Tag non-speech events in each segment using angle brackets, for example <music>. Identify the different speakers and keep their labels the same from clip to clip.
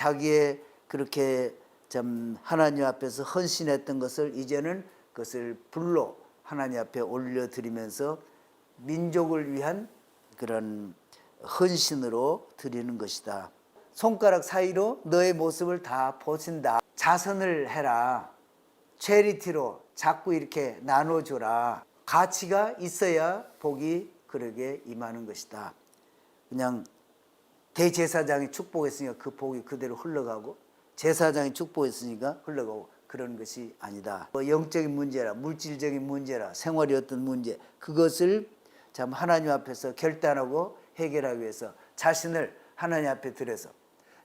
Speaker 1: 자기의 그렇게 참 하나님 앞에서 헌신했던 것을 이제는 그것을 불로 하나님 앞에 올려드리면서 민족을 위한 그런 헌신으로 드리는 것이다. 손가락 사이로 너의 모습을 다 보신다. 자선을 해라. 체리티로 자꾸 이렇게 나눠줘라. 가치가 있어야 복이 그러게 임하는 것이다. 그냥 대제사장이 축복했으니까 그 복이 그대로 흘러가고 제사장이 축복했으니까 흘러가고 그런 것이 아니다. 뭐 영적인 문제라 물질적인 문제라 생활의 어떤 문제 그것을 참 하나님 앞에서 결단하고 해결하기 위해서 자신을 하나님 앞에 들여서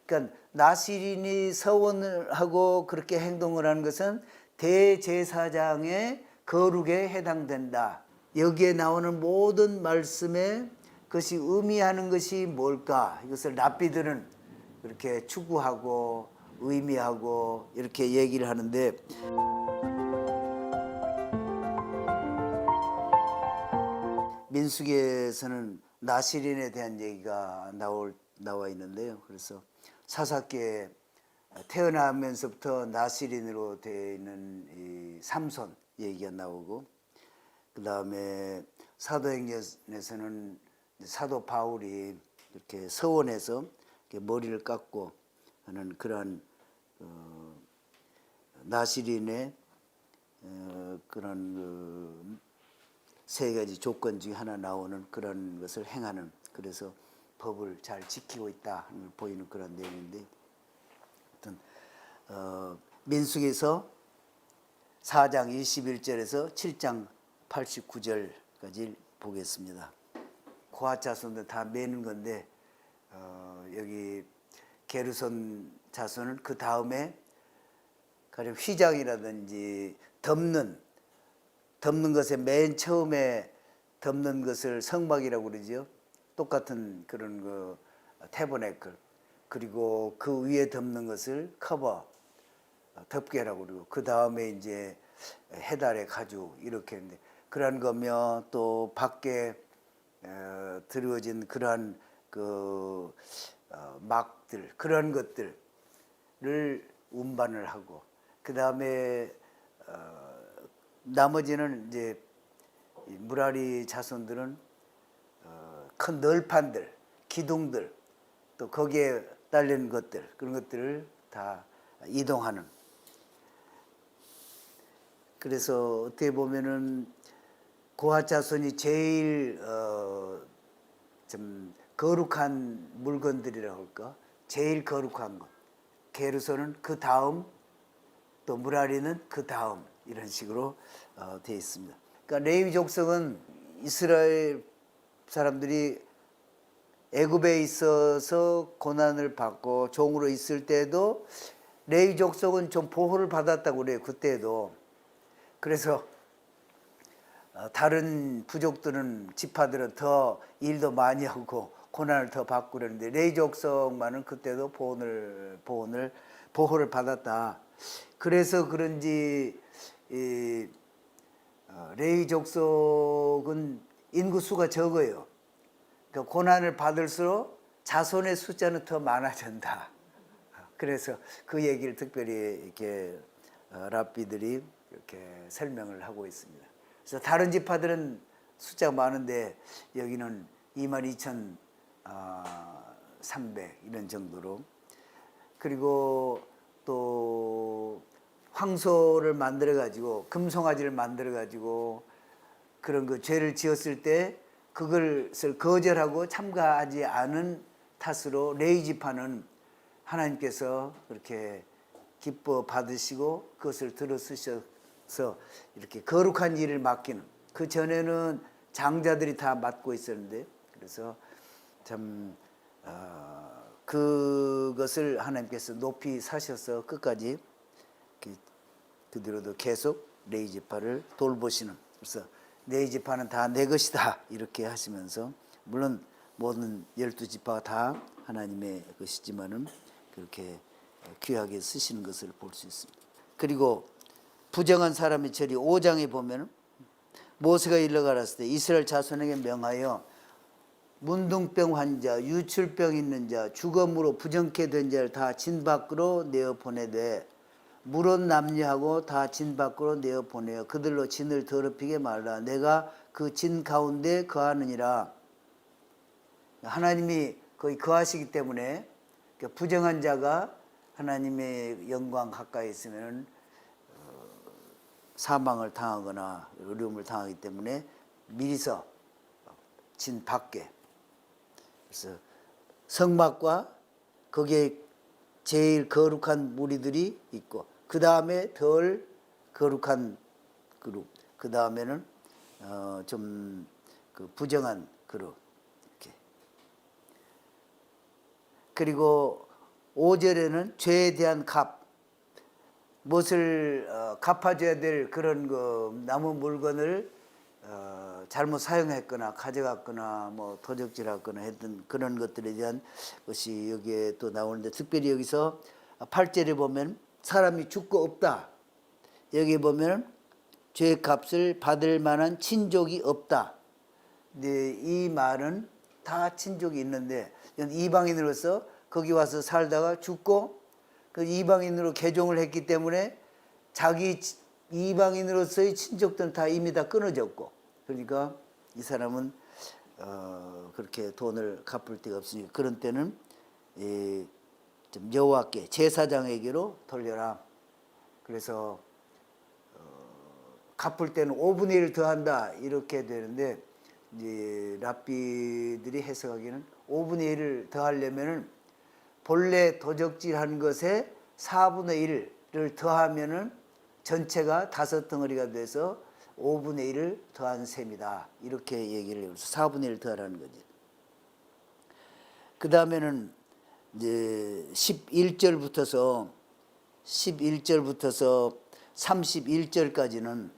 Speaker 1: 그러니까 나시린이 서원을 하고 그렇게 행동을 하는 것은 대제사장의 거룩에 해당된다. 여기에 나오는 모든 말씀에 그것이 의미하는 것이 뭘까? 이것을 랍비들은 그렇게 추구하고 의미하고 이렇게 얘기를 하는데 민수기에서는 나시린에 대한 얘기가 나올 나와 있는데요. 그래서 사사기에 태어나면서부터 나시린으로 되어 있는 이 삼손 얘기가 나오고 그 다음에 사도행전에서는 사도 바울이 이렇게 서원에서 이렇게 머리를 깎고 하는 그러한 어, 나시린의 어, 그런 그세 가지 조건 중에 하나 나오는 그런 것을 행하는 그래서 법을 잘 지키고 있다 보이는 그런 내용인데 하여튼 어, 민숙에서 4장 21절에서 7장 89절까지 보겠습니다. 고아자손들 다 매는 건데 어, 여기 게르손 자손은 그 다음에 가령 휘장이라든지 덮는 덮는 것에 맨 처음에 덮는 것을 성막이라고 그러죠. 똑같은 그런 그 태보네클 그리고 그 위에 덮는 것을 커버 덮개라고 그러고 그 다음에 이제 해달의 가죽 이렇게 했는데 그런 거며 또 밖에 어, 드리워진 그러한 그 어, 막들 그런 것들을 운반을 하고 그 다음에 어, 나머지는 이제 이 무라리 자손들은 어, 큰 널판들, 기둥들, 또 거기에 딸린 것들 그런 것들을 다 이동하는. 그래서 어떻게 보면은 고아 자손이 제일 어, 좀 거룩한 물건들이라고 할까? 제일 거룩한 것. 게르손은 그 다음, 또 무라리는 그 다음 이런 식으로 어, 되어 있습니다. 그러니까 레위 족속은 이스라엘 사람들이 애굽에 있어서 고난을 받고 종으로 있을 때도 레위 족속은 좀 보호를 받았다고 그래요. 그때도. 그래서 어, 다른 부족들은 지파들은 더 일도 많이 하고 고난을 더 받고 그러는데 레위 족속만은 그때도 보호를 보호를 보호를 받았다. 그래서 그런지 이 어, 레위 족속은 인구 수가 적어요. 그 고난을 받을수록 자손의 숫자는 더 많아진다. 그래서 그 얘기를 특별히 이렇게 어, 랍비들이 이렇게 설명을 하고 있습니다. 그래서 다른 지파들은 숫자가 많은데 여기는 22,300 이런 정도로. 그리고 또 황소를 만들어 가지고 금송아지를 만들어 가지고 그런 그 죄를 지었을 때 그것을 거절하고 참가하지 않은 탓으로 레이 지파는 하나님께서 그렇게 기뻐 받으시고 그것을 들어 쓰셔 서 이렇게 거룩한 일을 맡기는 그 전에는 장자들이 다 맡고 있었는데 그래서 참 어, 그것을 하나님께서 높이 사셔서 끝까지 그대로도 계속 레이 지파를 돌보시는 그래서 네 지파는 다 내 것이다 이렇게 하시면서 물론 모든 열두 지파가 다 하나님의 것이지만은 그렇게 귀하게 쓰시는 것을 볼 수 있습니다. 그리고 부정한 사람의 처리 5장에 보면은 모세가 일러 가랐을 때 이스라엘 자손에게 명하여 문둥병 환자, 유출병 있는 자, 주검으로 부정케 된 자를 다 진 밖으로 내어 보내되 물은 남녀하고 다 진 밖으로 내어 보내어 그들로 진을 더럽히게 말라. 내가 그 진 가운데 거하느니라. 하나님이 거기 거하시기 때문에 그 부정한 자가 하나님의 영광 가까이 있으면 사망을 당하거나 어려움을 당하기 때문에 미리서 진 밖에. 그래서 성막과 거기에 제일 거룩한 무리들이 있고 그 다음에 덜 거룩한 그룹 그 다음에는 어, 좀 그 부정한 그룹. 이렇게. 그리고 5절에는 죄에 대한 값 무엇을 어, 갚아줘야 될 그런 그 남은 물건을 어, 잘못 사용했거나 가져갔거나 뭐 도적질했거나 했던 그런 것들에 대한 것이 여기에 또 나오는데 특별히 여기서 8절에 보면 사람이 죽고 없다. 여기 보면 죄 값을 받을 만한 친족이 없다. 근데 이 말은 다 친족이 있는데 이방인으로서 거기 와서 살다가 죽고 그 이방인으로 개종을 했기 때문에 자기 치- 이방인으로서의 친족들은 다 이미 다 끊어졌고 그러니까 이 사람은 어, 그렇게 돈을 갚을 데가 없으니까 그런 때는 이, 좀 여호와께 제사장에게로 돌려라. 그래서 어, 갚을 때는 5분의 1 더한다 이렇게 되는데 이제 랍비들이 해석하기는 5분의 1을 더하려면은 본래 도적질한 것에 4분의 1을 더하면은 전체가 다섯 덩어리가 돼서 5분의 1을 더한 셈이다. 이렇게 얘기를 해요. 4분의 1 더하라는 거지. 그 다음에는 이제 11절부터서 11절부터서 31절까지는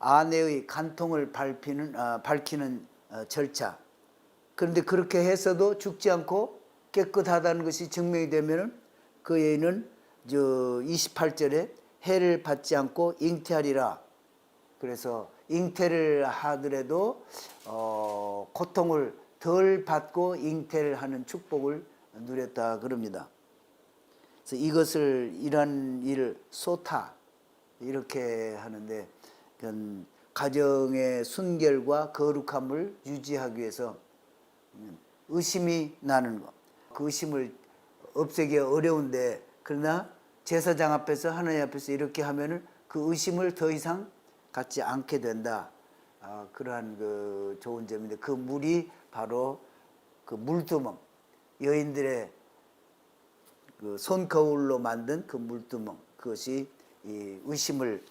Speaker 1: 아내의 간통을 밝히는, 아, 밝히는 어, 절차. 그런데 그렇게 해서도 죽지 않고 깨끗하다는 것이 증명이 되면은 그 여인은 저 28절에 해를 받지 않고 잉태하리라. 그래서 잉태를 하더라도 어, 고통을 덜 받고 잉태를 하는 축복을 누렸다 그럽니다. 그래서 이것을 이런 일을 소타 이렇게 하는데 그건 가정의 순결과 거룩함을 유지하기 위해서 의심이 나는 것. 그 의심을 없애기 어려운데 그러나 제사장 앞에서 하나님 앞에서 이렇게 하면은 그 의심을 더 이상 갖지 않게 된다. 아, 그러한 그 좋은 점인데 그 물이 바로 그 물두멍 여인들의 그 손거울로 만든 그 물두멍 그것이 이 의심을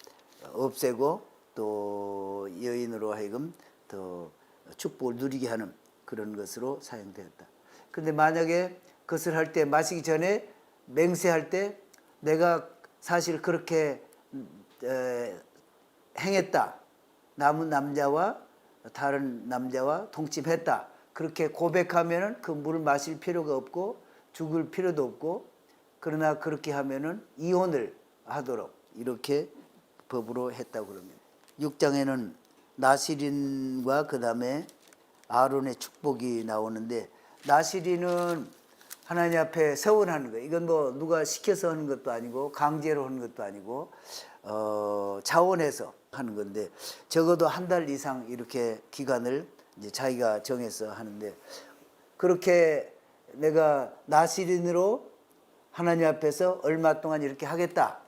Speaker 1: 없애고 또 여인으로 하여금 더 축복을 누리게 하는 그런 것으로 사용되었다. 근데 만약에 그것을 할 때 마시기 전에 맹세할 때 내가 사실 그렇게 에, 행했다. 남은 남자와 다른 남자와 동침했다. 그렇게 고백하면은 그 물을 마실 필요가 없고 죽을 필요도 없고 그러나 그렇게 하면은 이혼을 하도록 이렇게 법으로 했다고 그럽니다. 6장에는 나시린과 그 다음에 아론의 축복이 나오는데 나시린은 하나님 앞에 서원하는 거예요. 이건 뭐 누가 시켜서 하는 것도 아니고 강제로 하는 것도 아니고 어, 자원해서 하는 건데 적어도 한 달 이상 이렇게 기간을 이제 자기가 정해서 하는데 그렇게 내가 나시린으로 하나님 앞에서 얼마 동안 이렇게 하겠다.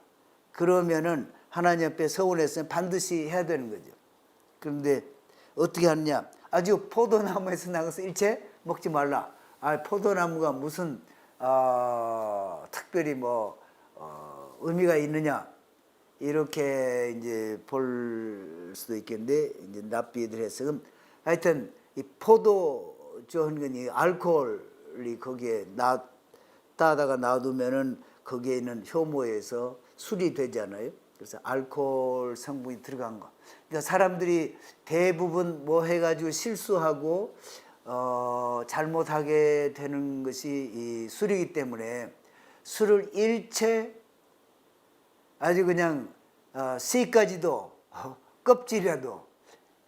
Speaker 1: 그러면은 하나님 앞에 서원했으면 반드시 해야 되는 거죠. 그런데 어떻게 하느냐? 아주 포도나무에서 나가서 일체 먹지 말라. 아, 포도나무가 무슨 어, 특별히 뭐 어, 의미가 있느냐? 이렇게 이제 볼 수도 있겠는데 이제 납비들 해석은 하여튼 이 포도주 한 건이 알코올이 거기에 나 따다가 놔두면은 거기에 있는 효모에서 술이 되잖아요. 그래서 알코올 성분이 들어간 거. 그러니까 사람들이 대부분 뭐 해가지고 실수하고 어, 잘못하게 되는 것이 이 술이기 때문에 술을 일체 아주 그냥 어, 씨까지도 어, 껍질이라도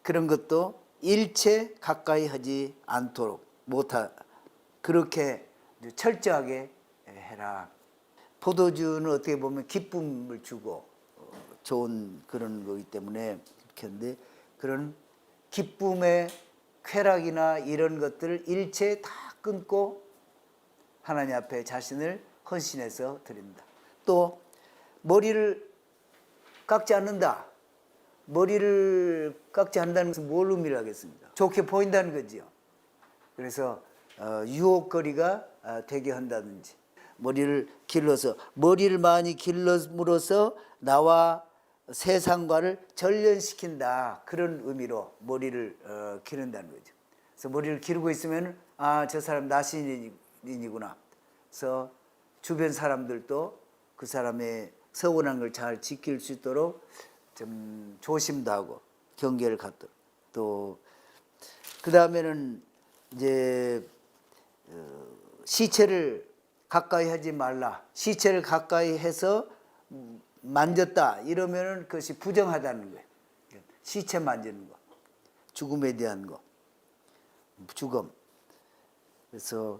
Speaker 1: 그런 것도 일체 가까이 하지 않도록 못하 그렇게 철저하게 해라. 포도주는 어떻게 보면 기쁨을 주고 어, 좋은 그런 거기 때문에 그렇게 하는데 그런 기쁨의 쾌락이나 이런 것들을 일체 다 끊고 하나님 앞에 자신을 헌신해서 드립니다. 또 머리를 깎지 않는다. 머리를 깎지 않는다는 것은 뭘 의미하겠습니까? 좋게 보인다는 거지요. 그래서 어, 유혹거리가 아, 되게 한다든지 머리를 길러서 머리를 많이 길러므로써 나와 세상과를 전련시킨다 그런 의미로 머리를 어, 기른다는 거죠. 그래서 머리를 기르고 있으면 아 저 사람 나신인이구나. 그래서 주변 사람들도 그 사람의 서운한 걸 잘 지킬 수 있도록 좀 조심도 하고 경계를 갖도록 또그 다음에는 이제 어, 시체를 가까이 하지 말라. 시체를 가까이 해서 음, 만졌다 이러면은 그것이 부정하다는 거예요. 시체 만지는 거, 죽음에 대한 거, 죽음. 그래서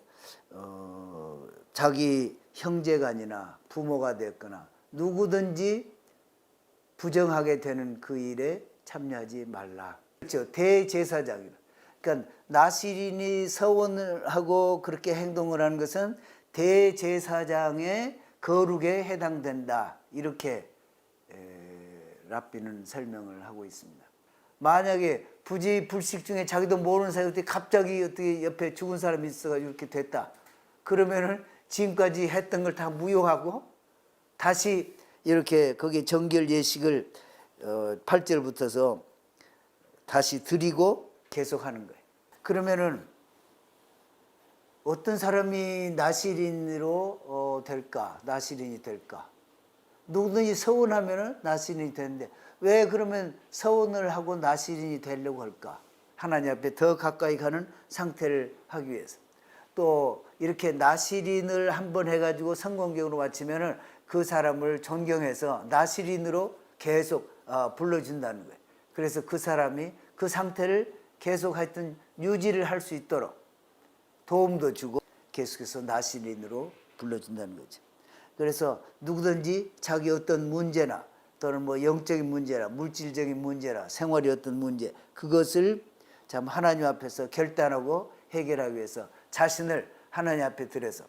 Speaker 1: 어, 자기 형제간이나 부모가 됐거나 누구든지 부정하게 되는 그 일에 참여하지 말라. 그렇죠. 대제사장이라. 그러니까 나시린이 서원을 하고 그렇게 행동을 하는 것은 대제사장의 거룩에 해당된다. 이렇게 에, 랍비는 설명을 하고 있습니다. 만약에 부지 불식 중에 자기도 모르는 사이 어떻게 갑자기 어떻게 옆에 죽은 사람이 있어가지고 이렇게 됐다. 그러면은 지금까지 했던 걸 다 무효하고 다시 이렇게 거기에 정결 예식을 어, 8절부터서 다시 드리고 계속하는 거예요. 그러면은 어떤 사람이 나시린으로 어, 될까? 나시린이 될까? 누구든지 서운하면은 나시린이 되는데 왜 그러면 서운을 하고 나시린이 되려고 할까? 하나님 앞에 더 가까이 가는 상태를 하기 위해서. 또 이렇게 나시린을 한번 해가지고 성공적으로 마치면은 그 사람을 존경해서 나시린으로 계속 어, 불러준다는 거예요. 그래서 그 사람이 그 상태를 계속 하여튼 유지를 할 수 있도록 도움도 주고 계속해서 나시린으로 불러준다는 거죠. 그래서 누구든지 자기 어떤 문제나 또는 뭐 영적인 문제나 물질적인 문제나 생활의 어떤 문제 그것을 참 하나님 앞에서 결단하고 해결하기 위해서 자신을 하나님 앞에 들여서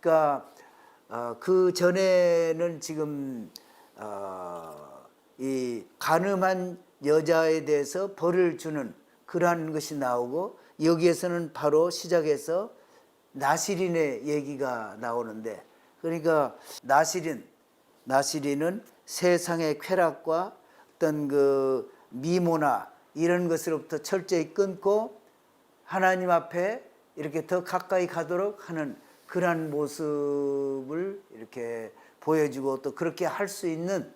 Speaker 1: 그러니까 어, 그 전에는 지금 어, 이 가늠한 여자에 대해서 벌을 주는 그러한 것이 나오고 여기에서는 바로 시작해서 나시린의 얘기가 나오는데 그러니까 나시린 나시린은 세상의 쾌락과 어떤 그 미모나 이런 것으로부터 철저히 끊고 하나님 앞에 이렇게 더 가까이 가도록 하는 그러한 모습을 이렇게 보여주고 또 그렇게 할 수 있는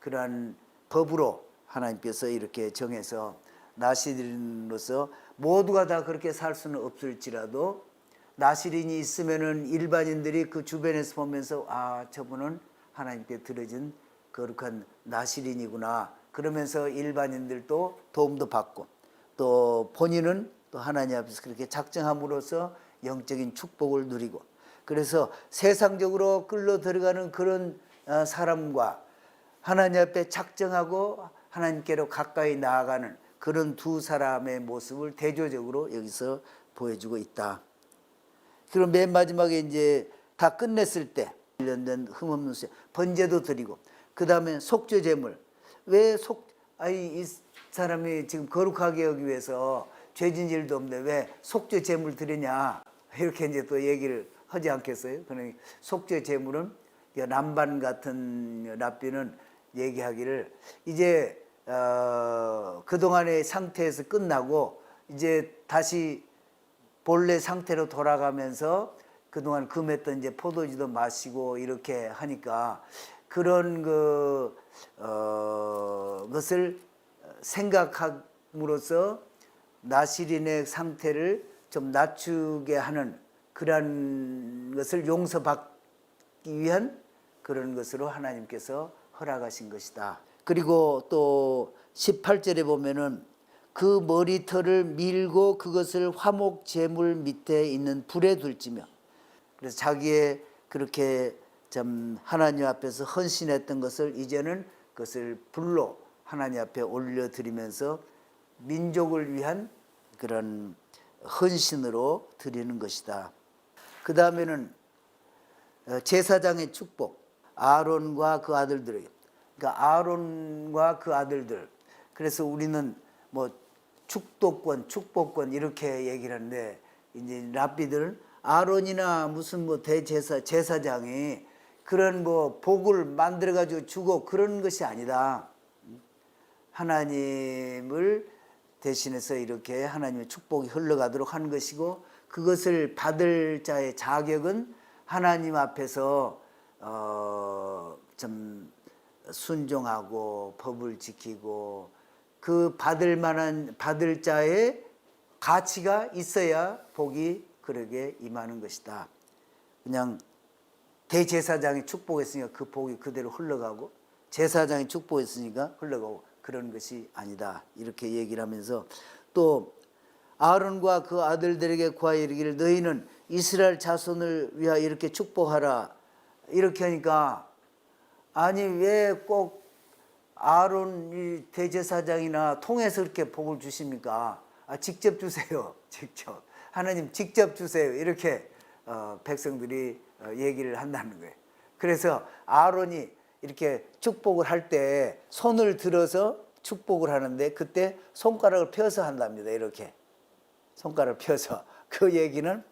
Speaker 1: 그러한 법으로 하나님께서 이렇게 정해서 나시린으로서 모두가 다 그렇게 살 수는 없을지라도 나시린이 있으면은 일반인들이 그 주변에서 보면서 아 저분은 하나님께 들어진 거룩한 나시린이구나. 그러면서 일반인들도 도움도 받고 또 본인은 또 하나님 앞에서 그렇게 작정함으로써 영적인 축복을 누리고 그래서 세상적으로 끌려 들어가는 그런 어, 사람과 하나님 앞에 작정하고 하나님께로 가까이 나아가는 그런 두 사람의 모습을 대조적으로 여기서 보여주고 있다. 그럼 맨 마지막에 이제 다 끝냈을 때 관련된 흠없는 수 번제도 드리고 그 다음에 속죄 제물 왜 속 아이 이 사람이 지금 거룩하게 하기 위해서 죄진 일도 없는데 왜 속죄 제물 드리냐 이렇게 이제 또 얘기를 하지 않겠어요? 그러니 속죄 제물은 남반 같은 랍비는 얘기하기를 이제 어, 그동안의 상태에서 끝나고 이제 다시 본래 상태로 돌아가면서 그동안 금했던 이제 포도주도 마시고 이렇게 하니까 그런 그, 어, 것을 생각함으로써 나시린의 상태를 좀 낮추게 하는 그러한 것을 용서받기 위한 그런 것으로 하나님께서 허락하신 것이다. 그리고 또 18절에 보면은 그 머리털을 밀고 그것을 화목 제물 밑에 있는 불에 둘지며 그래서 자기의 그렇게 참 하나님 앞에서 헌신했던 것을 이제는 그것을 불로 하나님 앞에 올려드리면서 민족을 위한 그런 헌신으로 드리는 것이다. 그 다음에는 어, 제사장의 축복, 아론과 그 아들들에게. 그러니까 아론과 그 아들들. 그래서 우리는 뭐 축도권, 축복권 이렇게 얘기를 하는데 이제 랍비들은 아론이나 무슨 뭐 대제사 제사장이 그런 뭐 복을 만들어 가지고 주고 그런 것이 아니다. 하나님을 대신해서 이렇게 하나님의 축복이 흘러가도록 하는 것이고 그것을 받을 자의 자격은 하나님 앞에서 어좀 순종하고 법을 지키고 그 받을 만한 받을 자의 가치가 있어야 복이 그에게 임하는 것이다. 그냥 대제사장이 축복했으니까 그 복이 그대로 흘러가고 제사장이 축복했으니까 흘러가고 그런 것이 아니다. 이렇게 얘기를 하면서 또 아론과 그 아들들에게 구하여 이르기를 너희는 이스라엘 자손을 위하여 이렇게 축복하라. 이렇게 하니까 아니 왜 꼭 아론 이 대제사장이나 통해서 이렇게 복을 주십니까? 아, 직접 주세요. <laughs> 직접. 하나님 직접 주세요. 이렇게 어, 백성들이 어, 얘기를 한다는 거예요. 그래서 아론이 이렇게 축복을 할 때 손을 들어서 축복을 하는데 그때 손가락을 펴서 한답니다. 이렇게 손가락을 펴서 <laughs> 그 얘기는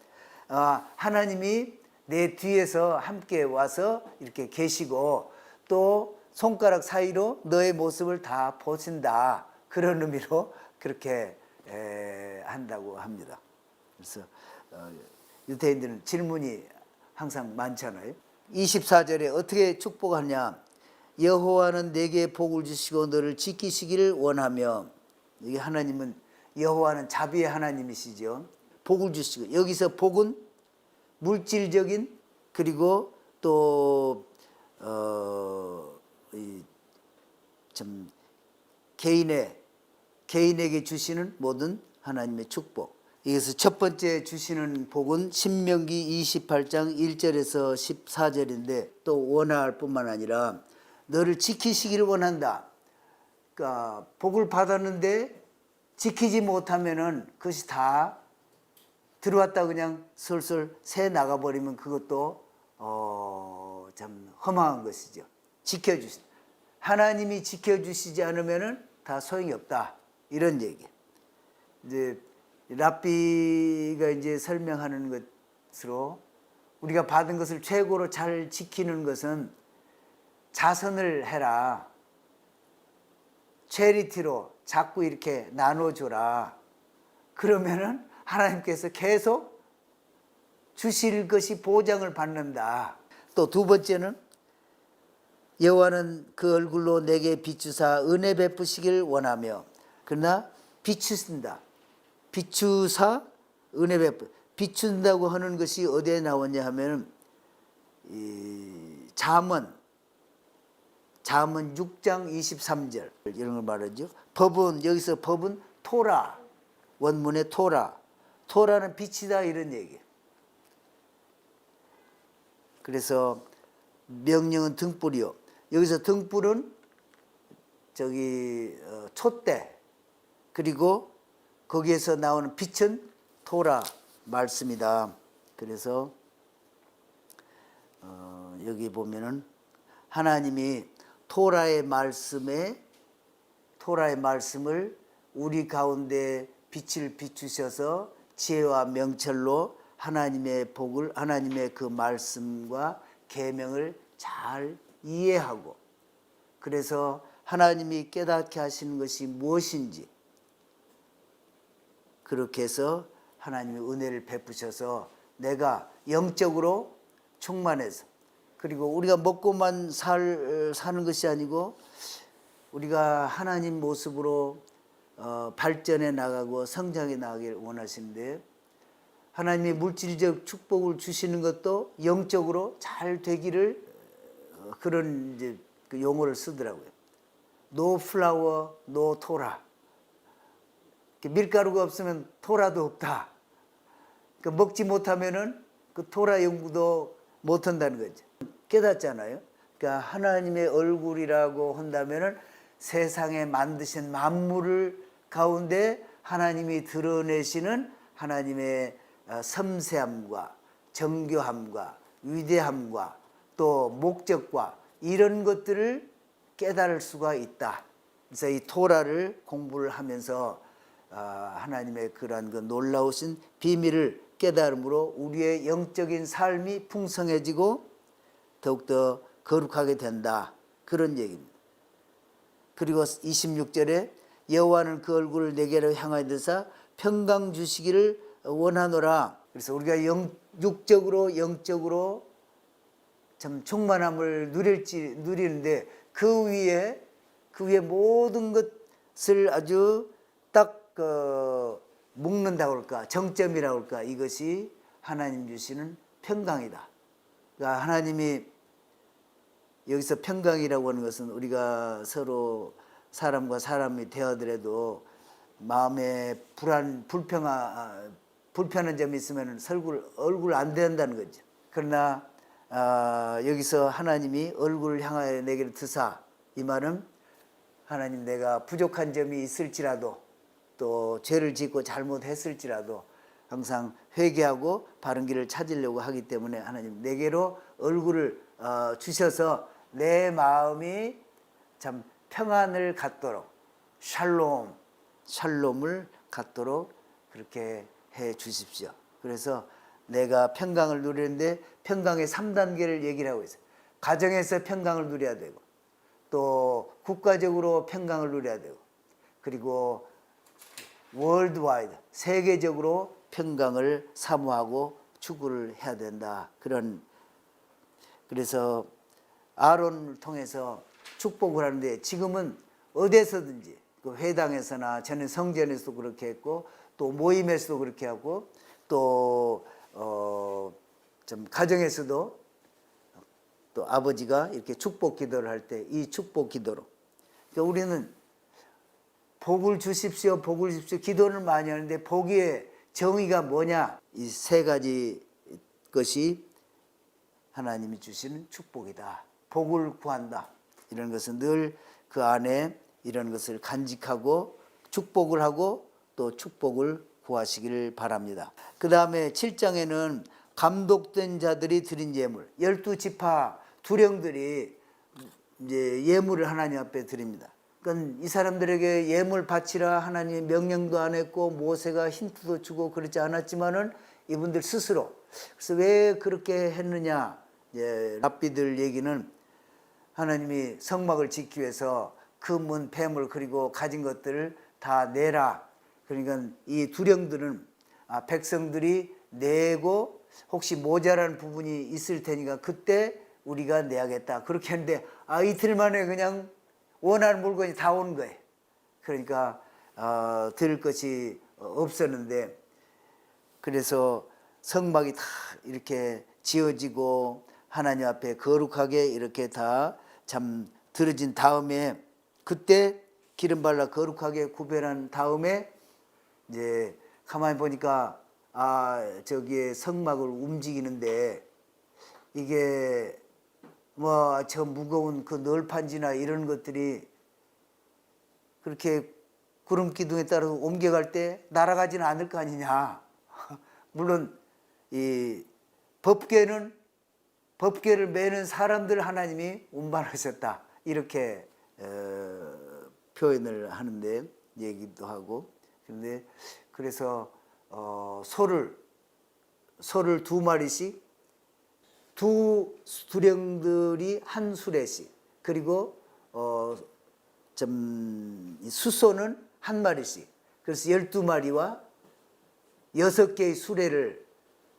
Speaker 1: 아, 하나님이 내 뒤에서 함께 와서 이렇게 계시고 또 손가락 사이로 너의 모습을 다 보신다 그런 의미로 그렇게 에, 한다고 합니다. 그래서 어, 유대인들은 질문이 항상 많잖아요. 24절에 어떻게 축복하냐? 여호와는 내게 복을 주시고 너를 지키시기를 원하며 여기 하나님은 여호와는 자비의 하나님이시죠. 복을 주시고 여기서 복은 물질적인 그리고 또 어좀 개인의 개인에게 주시는 모든 하나님의 축복. 여기서 첫 번째 주시는 복은 신명기 28장 1절에서 14절인데 또 원할 뿐만 아니라 너를 지키시기를 원한다. 그러니까 복을 받았는데 지키지 못하면은 그것이 다 들어왔다 그냥 솔솔 새 나가 버리면 그것도 어 참 허망한 것이죠. 지켜주신 하나님이 지켜주시지 않으면은 다 소용이 없다 이런 얘기. 이제 랍비가 이제 설명하는 것으로 우리가 받은 것을 최고로 잘 지키는 것은 자선을 해라. 체리티로 자꾸 이렇게 나눠줘라. 그러면은 하나님께서 계속 주실 것이 보장을 받는다. 또 두 번째는 여호와는 그 얼굴로 내게 비추사 은혜 베푸시길 원하며 그러나 비추신다. 비추사 은혜 베푸 비춘다고 하는 것이 어디에 나오냐 하면 이 잠언 잠언 6장 23절 이런 걸 말하죠. 법은 여기서 법은 토라 원문의 토라 토라는 빛이다 이런 얘기예요. 그래서 명령은 등불이요. 여기서 등불은 저기 어, 촛대 그리고 거기에서 나오는 빛은 토라 말씀이다. 그래서 어, 여기 보면은 하나님이 토라의 말씀에 토라의 말씀을 우리 가운데 빛을 비추셔서 지혜와 명철로 하나님의 복을 하나님의 그 말씀과 계명을 잘 이해하고 그래서 하나님이 깨닫게 하시는 것이 무엇인지 그렇게 해서 하나님의 은혜를 베푸셔서 내가 영적으로 충만해서 그리고 우리가 먹고만 살, 사는 것이 아니고 우리가 하나님 모습으로 어, 발전해 나가고 성장해 나가기를 원하시는데 하나님이 물질적 축복을 주시는 것도 영적으로 잘 되기를 어, 그런 이제 그 용어를 쓰더라고요. 노 플라워, 노 토라. 밀가루가 없으면 토라도 없다. 그 먹지 못하면은 그 토라 연구도 못 한다는 거죠. 깨닫잖아요. 그러니까 하나님의 얼굴이라고 한다면은 세상에 만드신 만물을 가운데 하나님이 드러내시는 하나님의 어, 섬세함과 정교함과 위대함과 또 목적과 이런 것들을 깨달을 수가 있다. 그래서 이 토라를 공부를 하면서 아, 하나님의 그러한 그 놀라우신 비밀을 깨달음으로 우리의 영적인 삶이 풍성해지고 더욱더 거룩하게 된다. 그런 얘기입니다. 그리고 26절에 여호와는 그 얼굴을 내게로 향하여 드사 평강 주시기를 원하노라. 그래서 우리가 영, 육적으로 영적으로 참 충만함을 누릴지 누리는데 그 위에 그 위에 모든 것을 아주 딱 그, 묶는다고 할까 정점이라고 할까 이것이 하나님 주시는 평강이다. 그러니까 하나님이 여기서 평강이라고 하는 것은 우리가 서로 사람과 사람이 대하더라도 마음에 불안 불평하 아, 불편한 점이 있으면 얼굴 얼굴 안 된다는 거죠. 그러나 아, 여기서 하나님이 얼굴을 향하여 내게를 드사 이 말은 하나님 내가 부족한 점이 있을지라도 또 죄를 짓고 잘못했을지라도 항상 회개하고 바른 길을 찾으려고 하기 때문에 하나님 내게로 얼굴을 어, 주셔서 내 마음이 참 평안을 갖도록 샬롬 샬롬을 갖도록 그렇게 해 주십시오. 그래서 내가 평강을 누리는데 평강의 3단계를 얘기를 하고 있어요. 가정에서 평강을 누려야 되고 또 국가적으로 평강을 누려야 되고 그리고 월드와이드 세계적으로 평강을 사모하고 추구를 해야 된다. 그런 그래서 아론을 통해서 축복을 하는데 지금은 어디에서든지 그 회당에서나 저는 성전에서도 그렇게 했고 또 모임에서도 그렇게 하고 또 어 좀 가정에서도 또 아버지가 이렇게 축복 기도를 할 때 이 축복 기도로 그러니까 우리는 복을 주십시오, 복을 주십시오. 기도를 많이 하는데 복의 정의가 뭐냐? 이 세 가지 것이 하나님이 주시는 축복이다. 복을 구한다. 이런 것은 늘 그 안에 이런 것을 간직하고 축복을 하고 또 축복을 구하시기를 바랍니다. 그 다음에 7장에는 감독된 자들이 드린 예물, 열두 지파 두령들이 이제 예물을 하나님 앞에 드립니다. 그러니까 이 사람들에게 예물 바치라 하나님의 명령도 안 했고 모세가 힌트도 주고 그렇지 않았지만은 이분들 스스로 그래서 왜 그렇게 했느냐? 예, 랍비들 얘기는 하나님이 성막을 짓기 위해서 금은 뱀을 그리고 가진 것들을 다 내라. 그러니까 이 두령들은 아, 백성들이 내고 혹시 모자란 부분이 있을 테니까 그때 우리가 내야겠다. 그렇게 했는데 아 이틀 만에 그냥 원하는 물건이 다 온 거예요. 그러니까 어, 드릴 것이 없었는데 그래서 성막이 다 이렇게 지어지고 하나님 앞에 거룩하게 이렇게 다 참 들어진 다음에 그때 기름 발라 거룩하게 구별한 다음에 이제 가만히 보니까 아 저기에 성막을 움직이는데 이게 뭐 저 무거운 그 널판지나 이런 것들이 그렇게 구름 기둥에 따라서 옮겨갈 때 날아가지는 않을 거 아니냐. <laughs> 물론 이 법궤는 법궤를 매는 사람들 하나님이 운반하셨다 이렇게 어, 표현을 하는데 얘기도 하고 그런데 그래서 어, 소를 소를 두 마리씩 두 수령들이 한 수레씩 그리고 어, 좀 수소는 한 마리씩 그래서 열두 마리와 여섯 개의 수레를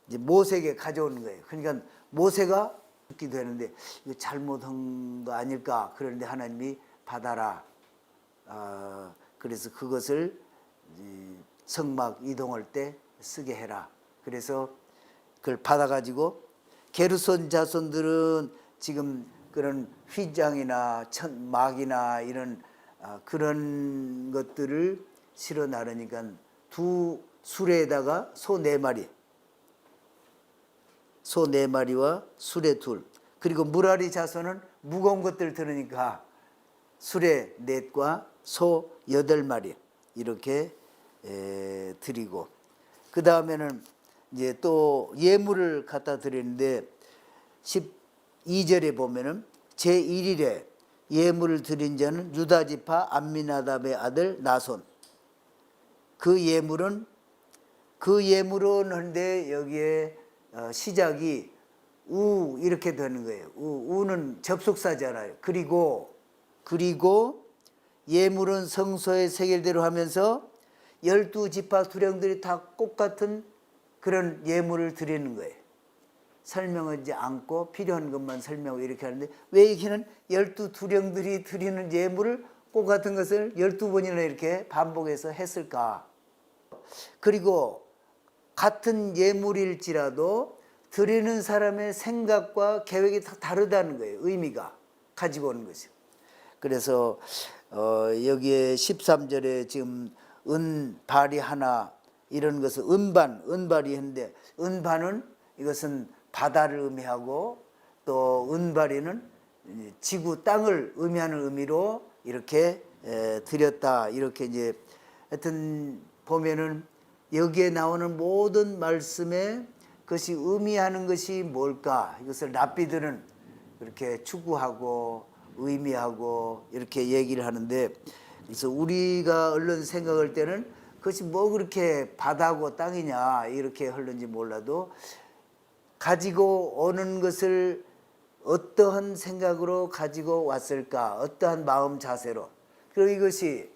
Speaker 1: 이제 모세에게 가져오는 거예요. 그러니까 모세가 죽기도 했는데 이거 잘못한 거 아닐까 그런데 하나님이 받아라. 아, 그래서 그것을 이 성막 이동할 때 쓰게 해라. 그래서 그걸 받아가지고 게르손 자손들은 지금 그런 휘장이나 천 막이나 이런 아, 그런 것들을 실어 나르니까 두 수레에다가 소 네 마리, 소 네 마리와 수레 둘, 그리고 무라리 자손은 무거운 것들 들으니까 수레 넷과 소 여덟 마리 이렇게 에, 드리고 그 다음에는 이제 또 예물을 갖다 드리는데 12절에 보면은 제 1일에 예물을 드린 자는 유다 지파 암미나답의 아들 나손 그 예물은 그 예물은 한데 여기에 어, 시작이 우 이렇게 되는 거예요. 우, 우는 접속사잖아요. 그리고 그리고 예물은 성소의 세겔대로 하면서 열두 지파 수령들이 다 똑같은 그런 예물을 드리는 거예요. 설명하지 않고 필요한 것만 설명하고 이렇게 하는데 왜 여기는 열두 두령들이 드리는 예물을 똑같은 것을 열두 번이나 이렇게 반복해서 했을까? 그리고 같은 예물일지라도 드리는 사람의 생각과 계획이 다 다르다는 거예요. 의미가 가지고 오는 것이요. 그래서 어, 여기에 13절에 지금 은 발이 하나 이런 것을 은반, 은발이 했는데 은반은 이것은 바다를 의미하고 또 은발이는 지구 땅을 의미하는 의미로 이렇게 에, 드렸다. 이렇게 이제 하여튼 보면은 여기에 나오는 모든 말씀에 그것이 의미하는 것이 뭘까? 이것을 랍비들은 그렇게 추구하고 의미하고 이렇게 얘기를 하는데 그래서 우리가 얼른 생각할 때는 그것이 뭐 그렇게 바다고 땅이냐 이렇게 흘는지 몰라도 가지고 오는 것을 어떠한 생각으로 가지고 왔을까 어떠한 마음 자세로. 그리고 이것이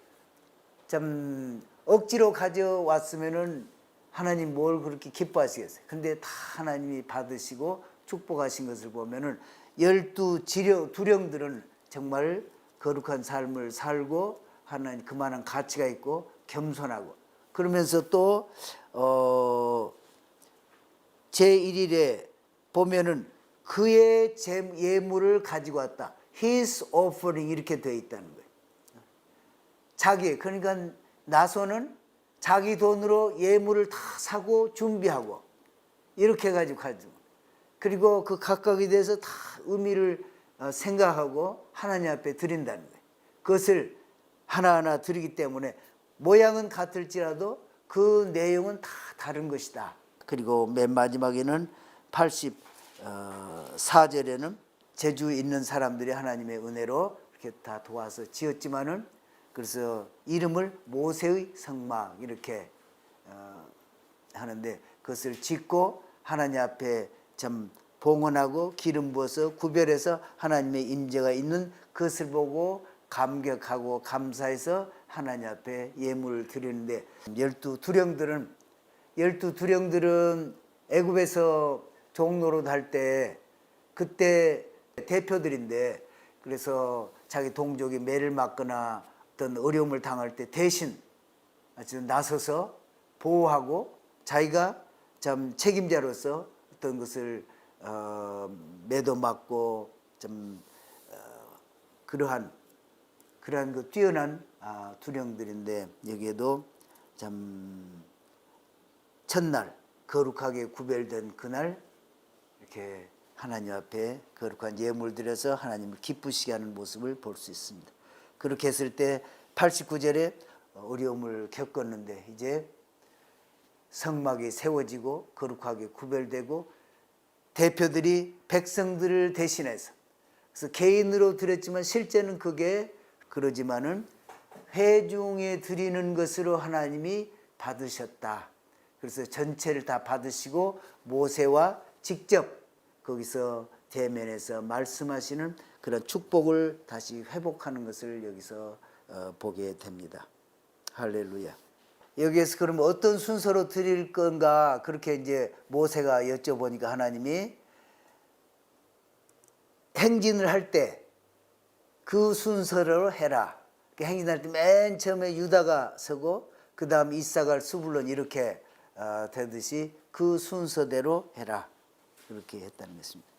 Speaker 1: 참 억지로 가져왔으면은 하나님 뭘 그렇게 기뻐하시겠어요? 근데 다 하나님이 받으시고 축복하신 것을 보면은 열두 지령 두령들은 정말 거룩한 삶을 살고 하나님 그만한 가치가 있고 겸손하고 그러면서 또 어, 제1일에 보면은 그의 제- 예물을 가지고 왔다. His offering 이렇게 되어 있다는 거예요. 자기 그러니까 나소는 자기 돈으로 예물을 다 사고 준비하고 이렇게 가지고 가지고 그리고 그 각각에 대해서 다 의미를 어, 생각하고 하나님 앞에 드린다는 거예요. 그것을 하나하나 드리기 때문에 모양은 같을지라도 그 내용은 다 다른 것이다. 그리고 맨 마지막에는 84절에는 제주에 있는 사람들이 하나님의 은혜로 이렇게 다 도와서 지었지만은 그래서 이름을 모세의 성막 이렇게 어, 하는데 그것을 짓고 하나님 앞에 참 봉헌하고 기름 부어서 구별해서 하나님의 임재가 있는 그것을 보고 감격하고 감사해서 하나님 앞에 예물을 드리는데 열두 두령들은 열두 두령들은 애굽에서 종로로 할때 그때 대표들인데 그래서 자기 동족이 매를 맞거나 어떤 어려움을 당할 때 대신 나서서 보호하고 자기가 참 책임자로서 어떤 것을 어, 매도 맞고 좀 어, 그러한 그러한 그 뛰어난 아, 두령들인데 여기에도 참 첫날 거룩하게 구별된 그날 이렇게 하나님 앞에 거룩한 예물 드려서 하나님을 기쁘시게 하는 모습을 볼 수 있습니다. 그렇게 했을 때 89절에 어려움을 겪었는데 이제 성막이 세워지고 거룩하게 구별되고 대표들이 백성들을 대신해서 그래서 개인으로 드렸지만 실제는 그게 그러지만은 회중에 드리는 것으로 하나님이 받으셨다. 그래서 전체를 다 받으시고 모세와 직접 거기서 대면에서 말씀하시는 그런 축복을 다시 회복하는 것을 여기서 어, 보게 됩니다. 할렐루야. 여기에서 그럼 어떤 순서로 드릴 건가 그렇게 이제 모세가 여쭤보니까 하나님이 행진을 할때 그 순서로 해라. 그 행진할 때 맨 처음에 유다가 서고 그 다음 이사갈 수불론 이렇게 어, 되듯이 그 순서대로 해라. 그렇게 했다는 것입니다.